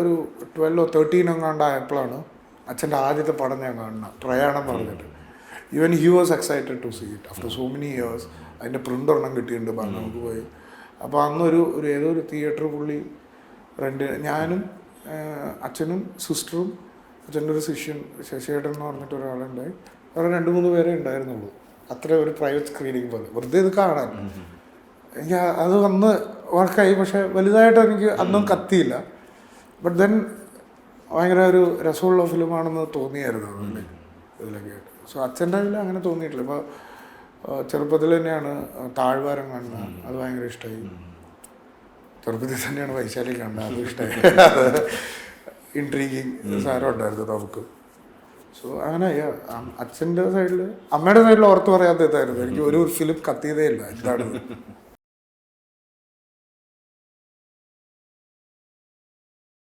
ഒരു ട്വൽവോ തേർട്ടീനോ കണ്ടായപ്പോഴാണ് അച്ഛന്റെ ആദ്യത്തെ പടം ഞാൻ കാണുന്നത്. പ്രയാണം എന്ന് പറഞ്ഞിട്ട്. Even he was excited to see it after so many years അതിന്റെ പ്രിന്റ് ഒരെണ്ണം കിട്ടിയിട്ടുണ്ട് പറഞ്ഞു നമുക്ക് പോയി. അപ്പോൾ അന്നൊരു ഒരു ഏതോ ഒരു തിയേറ്റർ പുള്ളി റെന്റ് ഞാനും അച്ഛനും സിസ്റ്ററും അച്ഛന്റെ ഒരു ശിഷ്യൻ ശശിയേട്ടൻ എന്ന് പറഞ്ഞിട്ട് ഒരാളുണ്ടായി. വേറെ രണ്ട് മൂന്ന് പേരെ ഉണ്ടായിരുന്നുള്ളൂ. അത്ര ഒരു പ്രൈവറ്റ് സ്ക്രീനിങ് പോലെ. വെറുതെ ഇത് കാണാൻ. എനിക്ക് അത് വന്ന് വർക്കായി പക്ഷേ വലുതായിട്ട് എനിക്ക് അന്നും കത്തിയില്ല. ബട്ട് ദെൻ ഭയങ്കര ഒരു രസമുള്ള ഫിലിമാണെന്ന് തോന്നിയായിരുന്നു അതിൽ ഇതിലൊക്കെ സോ അച്ഛന്റെ അതിൽ അങ്ങനെ തോന്നിയിട്ടില്ല. ഇപ്പോൾ ചെറുപ്പത്തിൽ തന്നെയാണ് താഴ്വാരം കാണുന്നത് അത് ഭയങ്കര ഇഷ്ടമായി ചെറുപ്പത്തിൽ തന്നെയാണ് വൈശാലി കാണുന്നത് അത് ഇഷ്ടമായി ഇൻട്രീഗിങ് സാരം ഉണ്ടായിരുന്നു നമുക്ക്. സോ അങ്ങനെ അച്ഛന്റെ സൈഡിൽ അമ്മയുടെ സൈഡിൽ ഓർത്ത് പറയാത്ത ഇതായിരുന്നു. എനിക്ക് ഒരു ഫിലിം കത്തിയതേ ഇല്ല. എന്താണെന്ന്